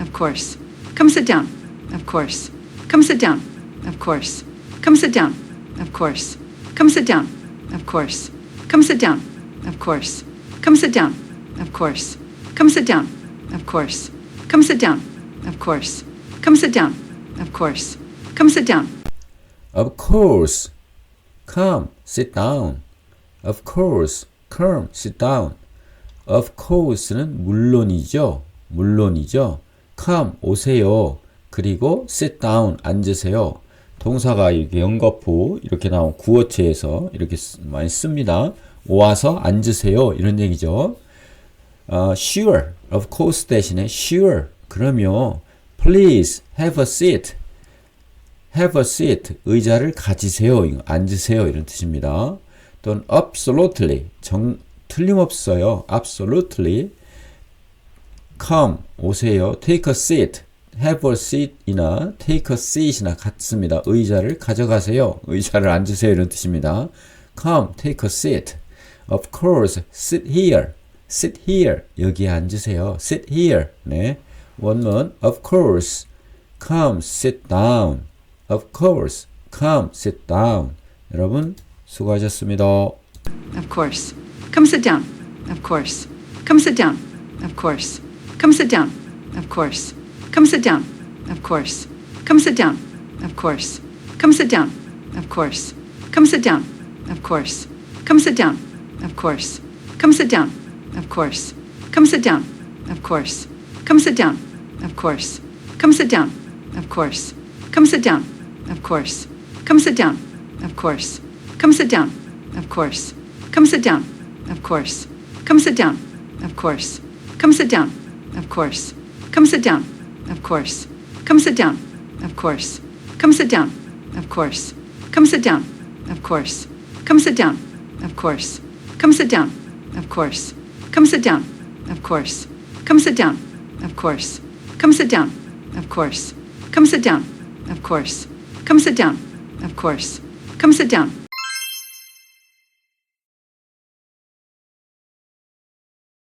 Of course. Come sit down. Of course. Come sit down. Of course. Come sit down. Of course. Come sit down. Of course. Come sit down. Of course. Come sit down. Of course. Come sit down. Of course. Come sit down. Of course. Come sit down. Of course. Come sit down. Of course. Come, sit down. Of course. Come, sit down. Of course는 물론이죠. 물론이죠. Come, 오세요. 그리고 sit down, 앉으세요. 동사가 이렇게 연거푸 이렇게 나온 구어체에서 이렇게 쓰- 많이 씁니다. 와서 앉으세요. 이런 얘기죠. 어, sure, of course 대신에 sure. 그러면 please have a seat. have a seat. 의자를 가지세요. 앉으세요. 이런 뜻입니다. 또는 absolutely. 정, 틀림없어요. absolutely. Come. 오세요. take a seat. have a seat이나 take a seat이나 같습니다. 의자를 가져가세요. 의자를 앉으세요. 이런 뜻입니다. come, take a seat. Of course, sit here. sit here. 여기에 앉으세요. sit here. 네. 원문 of course. come, sit down. of course. come, sit down. 여러분 수고하셨습니다. Of course. Come sit down. Of course. Come sit down. Of course. Come sit down. Of course. Come sit down. Of course. Come sit down. Of course. Come sit down. Of course. Come sit down. Of course. Come sit down. Of course. Come sit down. Of course. Come sit down. Of course. Come sit down. Of course. Come sit down. Of course. Come sit down. Of course. Come sit down. Of course. Come sit down. Of course. Come sit down. Of course. Come sit down. Of course. Come sit down. Of course. Come sit down. Of course. Come sit down. Of course. Come sit down. Of course. Come sit down. Of course. Come sit down. Of course. Come sit down. Of course. Come sit down. Of course. Come sit down. Of course. Come sit down. Of course. Come sit down. Of course. Come sit down. Of course. Come sit down.